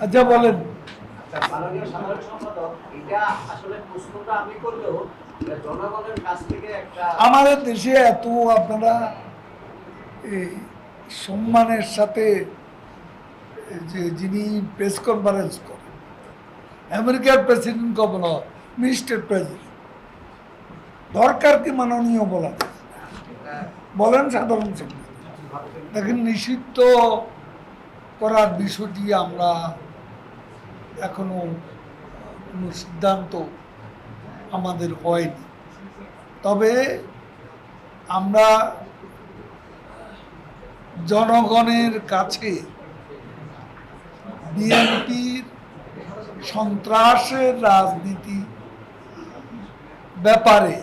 আচ্ছা বলেন। আচ্ছা, মাননীয় সাধারণ সম্পাদক এটা আসলে প্রশ্নটা আমি করলেও জনগণের কাছ থেকে একটা আমাদের দেশে এত আপনারা এই সম্মানের সাথে যে যিনি প্রেস কনফারেন্স করেন আমেরিকার প্রেসিডেন্টকে বলা মিস্টার প্রেসিডেন্ট দরকার কি মাননীয় বলা বলেন সাধারণ সম্পাদক। দেখেন নিষিদ্ধ করার বিষয়টি আমরা এখনও কোনো সিদ্ধান্ত আমাদের হয়নি। তবে আমরা জনগণের কাছে বিএনপির সন্ত্রাসের রাজনীতি ব্যাপারে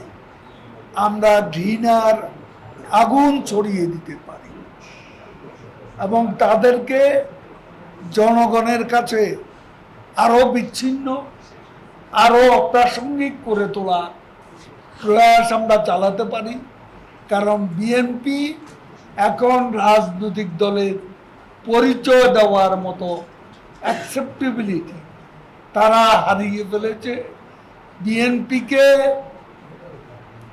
আমরা ঘৃণার আগুন ছড়িয়ে দিতে পারি এবং তাদেরকে জনগণের কাছে আরও বিচ্ছিন্ন আরও অপ্রাসঙ্গিক করে তোলা প্রয়াস আমরা চালাতে পারি। কারণ বিএনপি এখন রাজনৈতিক দলের পরিচয় দেওয়ার মতো অ্যাকসেপ্টেবিলিটি তারা হারিয়ে ফেলেছে। বিএনপিকে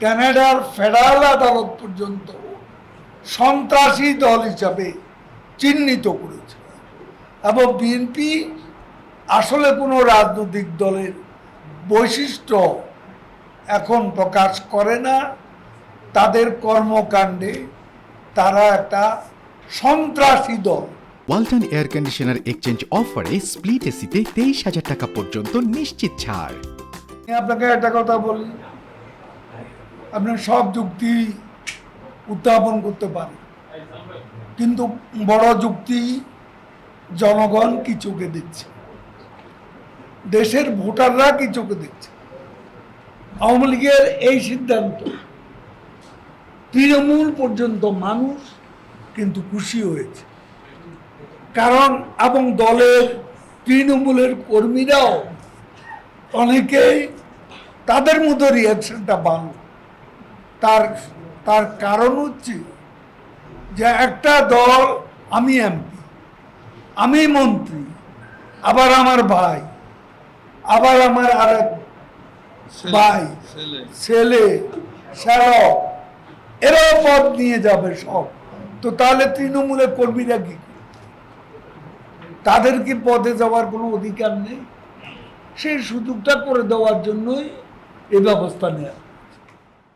কানাডার ফেডারেল আদালত পর্যন্ত সন্ত্রাসী দল হিসাবে চিহ্নিত করেছে। এবং বিএনপি আসলে কোনো রাজনৈতিক দলের বৈশিষ্ট্য এখন প্রকাশ করে না। তাদের কর্মকাণ্ডে তারা একটা সন্ত্রাসী দল। ওয়ালটন এয়ার কন্ডিশনার এক্সচেঞ্জ অফারে স্প্লিট এসিতে তেইশ হাজার টাকা পর্যন্ত নিশ্চিত ছাড়। আপনাকে একটা কথা বলি। আপনি সব যুক্তি উত্থাপন করতে পারেন। কিন্তু বড় যুক্তি জনগণ কি চোখে দেখছে? দেশের ভোটাররা কি চোখে দেখছে? আওয়ামী লীগের এই সিদ্ধান্ত, তৃণমূল পর্যন্ত মানুষ কিন্তু খুশি হয়েছে। কারণ এবং দলের তৃণমূলের কর্মীরাও অনেকেই তাদের মতো রিয়াকশনটা ভালো তার তার কারণ হচ্ছে যে একটা দল, আমি এমপি, আমি মন্ত্রী, আবার আমার ভাই আবার আমার আর এক ভাই ছেলে। শ্যালক এরাও পদ নিয়ে যাবে সব। তো তাহলে তৃণমূলের কর্মীরা কি? তাদের কি পদে যাওয়ার কোনো অধিকার নেই? সেই সুযোগটা করে দেওয়ার জন্যই এই ব্যবস্থা নেওয়া